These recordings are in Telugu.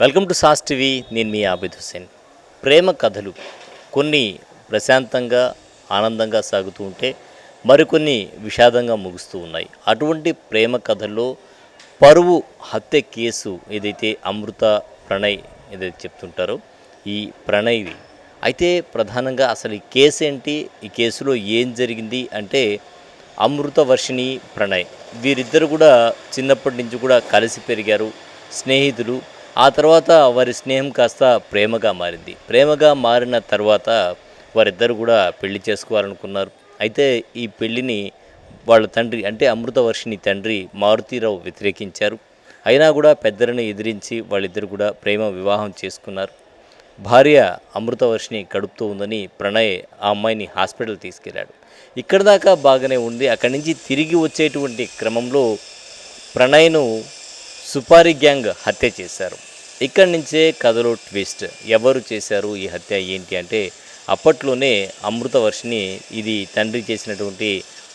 Welcome to sauce TV. నేను మీ ఆబిద్ హుసేన్ ప్రేమ కథలు కొన్ని ప్రశాంతంగా ఆనందంగా సాగుతూ ఉంటే మరికొన్ని విషాదంగా ముగుస్తూ ఉన్నాయి. అటువంటి ప్రేమ కథల్లో పరువు హత్య కేసు ఏదైతే అమృత ప్రణయ్ ఏదైతే చెప్తుంటారో ఈ ప్రణయ్ది అయితే ప్రధానంగా అసలు ఈ కేసు ఏంటి? ఈ కేసులో ఏం జరిగింది? అంటే అమృత వర్షిణి ప్రణయ్. వీరిద్దరు కూడా చిన్నప్పటి నుంచి కూడా కలిసి పెరిగారు. స్నేహితులు. ఆ తర్వాత వారి స్నేహం కాస్త ప్రేమగా మారింది. ప్రేమగా మారిన తర్వాత వారిద్దరు కూడా పెళ్ళి చేసుకోవాలనుకున్నారు. అయితే ఈ పెళ్ళిని వాళ్ళ తండ్రి అంటే అమృతవర్షిని తండ్రి మారుతీరావు వ్యతిరేకించారు. అయినా కూడా పెద్దలను ఎదిరించి వాళ్ళిద్దరు కూడా ప్రేమ వివాహం చేసుకున్నారు. భార్య అమృతవర్షిని కడుపుతూ ఉందని ప్రణయ్ ఆ అమ్మాయిని హాస్పిటల్ తీసుకెళ్ళాడు ఇక్కడ దాకా బాగానే ఉంది. అక్కడి నుంచి తిరిగి వచ్చేటువంటి క్రమంలో ప్రణయ్ను సుపారి గ్యాంగ్ హత్య చేశారు. ఇక్కడి నుంచే కథలో ట్విస్ట్. ఎవరు చేశారు ఈ హత్య ఏంటి అంటే అప్పట్లోనే అమృతవర్షిని ఇది తండ్రి చేసినటువంటి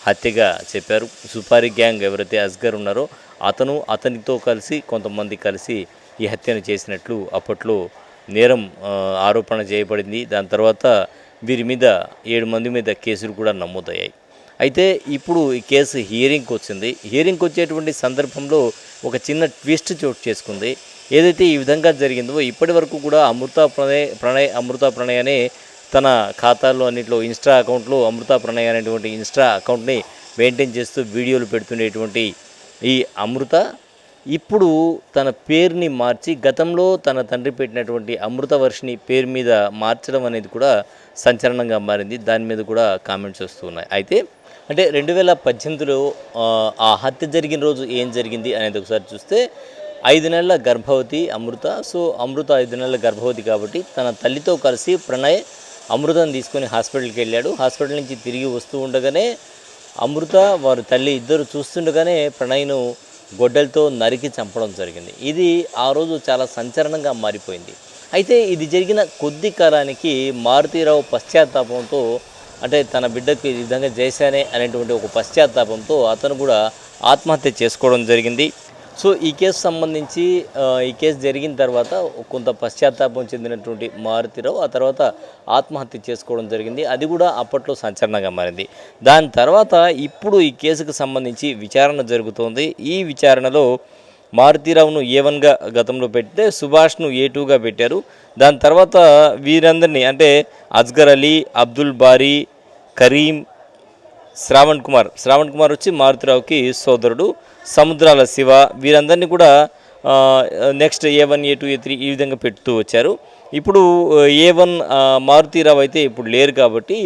హత్యగా చెప్పారు. సుపారి గ్యాంగ్ ఎవరైతే అస్గర్ ఉన్నారో అతను అతనితో కలిసి కొంతమంది కలిసి ఈ హత్యను చేసినట్లు అప్పట్లో నేరం ఆరోపణ చేయబడింది. దాని తర్వాత వీరి మీద ఏడు మంది మీద కేసులు కూడా నమోదయ్యాయి. అయితే ఇప్పుడు ఈ కేసు హియరింగ్కి వచ్చింది. హియరింగ్కి వచ్చేటువంటి సందర్భంలో ఒక చిన్న ట్విస్ట్ చోటు చేసుకుంది. ఏదైతే ఈ విధంగా జరిగిందో ఇప్పటి వరకు కూడా అమృత ప్రణయ్ ప్రణయ్ అమృత ప్రణయ్ అనే తన ఖాతాల్లో అన్నింటిలో ఇన్స్టా అకౌంట్లో అమృత ప్రణయ్ అనేటువంటి ఇన్స్టా అకౌంట్ని మెయింటైన్ చేస్తూ వీడియోలు పెడుతుండేటువంటి ఈ అమృత ఇప్పుడు తన పేరుని మార్చి గతంలో తన తండ్రి పెట్టినటువంటి అమృతవర్షిని పేరు మీద మార్చడం అనేది కూడా సంచలనంగా మారింది. దాని మీద కూడా కామెంట్స్ వస్తున్నాయి అయితే అంటే రెండు వేల పద్దెనిమిదిలో ఆ, హత్య జరిగిన రోజు ఏం జరిగింది అనేది ఒకసారి చూస్తే ఐదు నెలల గర్భవతి అమృత. సో అమృత ఐదు నెలల గర్భవతి కాబట్టి తన తల్లితో కలిసి ప్రణయ్ అమృతను తీసుకొని హాస్పిటల్కి వెళ్ళాడు. హాస్పిటల్ నుంచి తిరిగి వస్తూ ఉండగానే అమృత వారి తల్లి ఇద్దరు చూస్తుండగానే ప్రణయ్ను గొడ్డలతో నరికి చంపడం జరిగింది. ఇది ఆ రోజు చాలా సంచలనంగా మారిపోయింది. అయితే ఇది జరిగిన కొద్ది కాలానికి మారుతీరావు పశ్చాత్తాపంతో అంటే తన బిడ్డకు ఈ విధంగా చేశానే అనేటువంటి ఒక పశ్చాత్తాపంతో అతను కూడా ఆత్మహత్య చేసుకోవడం జరిగింది. సో ఈ కేసు సంబంధించి ఈ కేసు జరిగిన తర్వాత కొంత పశ్చాత్తాపం చెందినటువంటి మారుతిరావు ఆ తర్వాత ఆత్మహత్య చేసుకోవడం జరిగింది. అది కూడా అప్పట్లో సంచలనంగా మారింది. దాని తర్వాత ఇప్పుడు ఈ కేసుకు సంబంధించి విచారణ జరుగుతోంది. ఈ విచారణలో మారుతీరావును ఏ వన్గా గతంలో పెడితే సుభాష్ను ఏ టూగా పెట్టారు. దాని తర్వాత వీరందరినీ అంటే అజ్గర్ అలీ అబ్దుల్ బారీ కరీం శ్రావణ్ కుమార్. శ్రావణ్ కుమార్ వచ్చి మారుతిరావుకి సోదరుడు. సముద్రాల శివ వీరందరినీ కూడా next A one A two A three ఈ విధంగా పెడుతూ వచ్చారు. ఇప్పుడు ఏ వన్ మారుతీరావు అయితే ఇప్పుడు లేరు కాబట్టి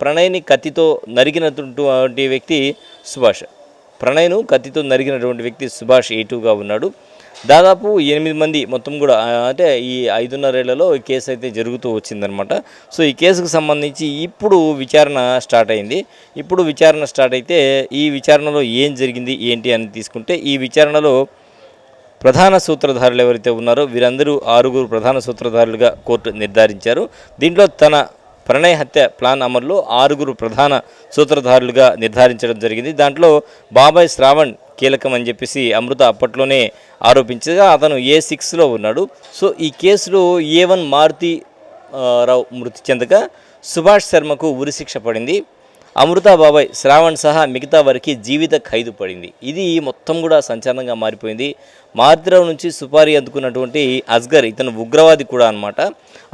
ప్రణయ్ని కత్తితో నరికినటువంటి వ్యక్తి సుభాష్. ప్రణయ్ను కత్తితో నరికినటువంటి వ్యక్తి సుభాష్ ఏటుగా ఉన్నాడు. దాదాపు ఎనిమిది మంది మొత్తం కూడా అంటే ఈ ఐదున్నరేళ్ళలో ఈ కేసు అయితే జరుగుతూ వచ్చిందనమాట సో ఈ కేసుకు సంబంధించి ఇప్పుడు విచారణ స్టార్ట్ అయింది. ఇప్పుడు విచారణ స్టార్ట్ అయితే ఈ విచారణలో ఏం జరిగింది ఏంటి అని తీసుకుంటే ఈ విచారణలో ప్రధాన సూత్రధారులు ఎవరైతే ఉన్నారో వీరందరూ ఆరుగురు ప్రధాన సూత్రధారులుగా కోర్టు నిర్ధారించారు. దీంట్లో తన ప్రణయ్ హత్య ప్లాన్ అమల్లో ఆరుగురు ప్రధాన సూత్రధారులుగా నిర్ధారించడం జరిగింది. దాంట్లో బాబాయ్ శ్రావణ్ కీలకం అని చెప్పేసి అమృత అప్పట్లోనే ఆరోపించగా అతను ఏ సిక్స్లో ఉన్నాడు. సో ఈ కేసులో ఏ వన్ మారుతి రావు మృతి చెందగా సుభాష్ శర్మకు ఉరిశిక్ష పడింది. అమృత బాబాయ్ శ్రావణ్ సహా మిగతా వారికి జీవిత ఖైదు పడింది. ఇది మొత్తం కూడా సంచలనంగా మారిపోయింది. మారుతిరావు నుంచి సుపారీ అందుకున్నటువంటి అస్గర్ ఇతను ఉగ్రవాది కూడా అనమాట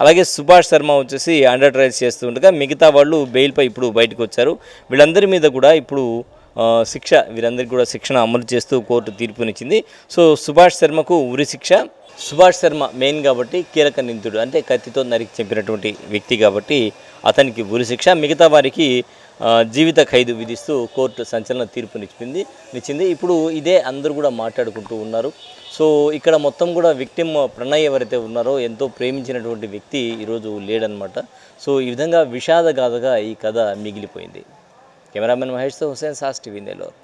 అలాగే సుభాష్ శర్మ వచ్చేసి అండర్ ట్రయల్స్ చేస్తుండగా మిగతా వాళ్ళు బెయిల్పై ఇప్పుడు బయటకు వచ్చారు. వీళ్ళందరి మీద కూడా ఇప్పుడు శిక్ష వీరందరికీ కూడా శిక్షణ అమలు చేస్తూ కోర్టు తీర్పునిచ్చింది. సో సుభాష్ శర్మకు ఉరి శిక్ష. సుభాష్ శర్మ మెయిన్ కాబట్టి కీలక నిందితుడు. అంటే కత్తితో నరికి చంపినటువంటి వ్యక్తి కాబట్టి అతనికి ఉరి శిక్ష. మిగతా వారికి జీవిత ఖైదు విధిస్తూ కోర్టు సంచలన తీర్పునిచ్చింది నిచ్చింది ఇప్పుడు ఇదే అందరూ కూడా మాట్లాడుకుంటూ ఉన్నారు. సో ఇక్కడ మొత్తం కూడా విక్టిమ్ ప్రణయ్ ఎవరైతే ఉన్నారో ఎంతో ప్రేమించినటువంటి వ్యక్తి ఈరోజు లేడనమాట సో ఈ విధంగా విషాదగాథగా ఈ కథ మిగిలిపోయింది. కెమెరామెన్ మహేష్తో హుసేన్ సాస్ టీవీ నెల్లూరు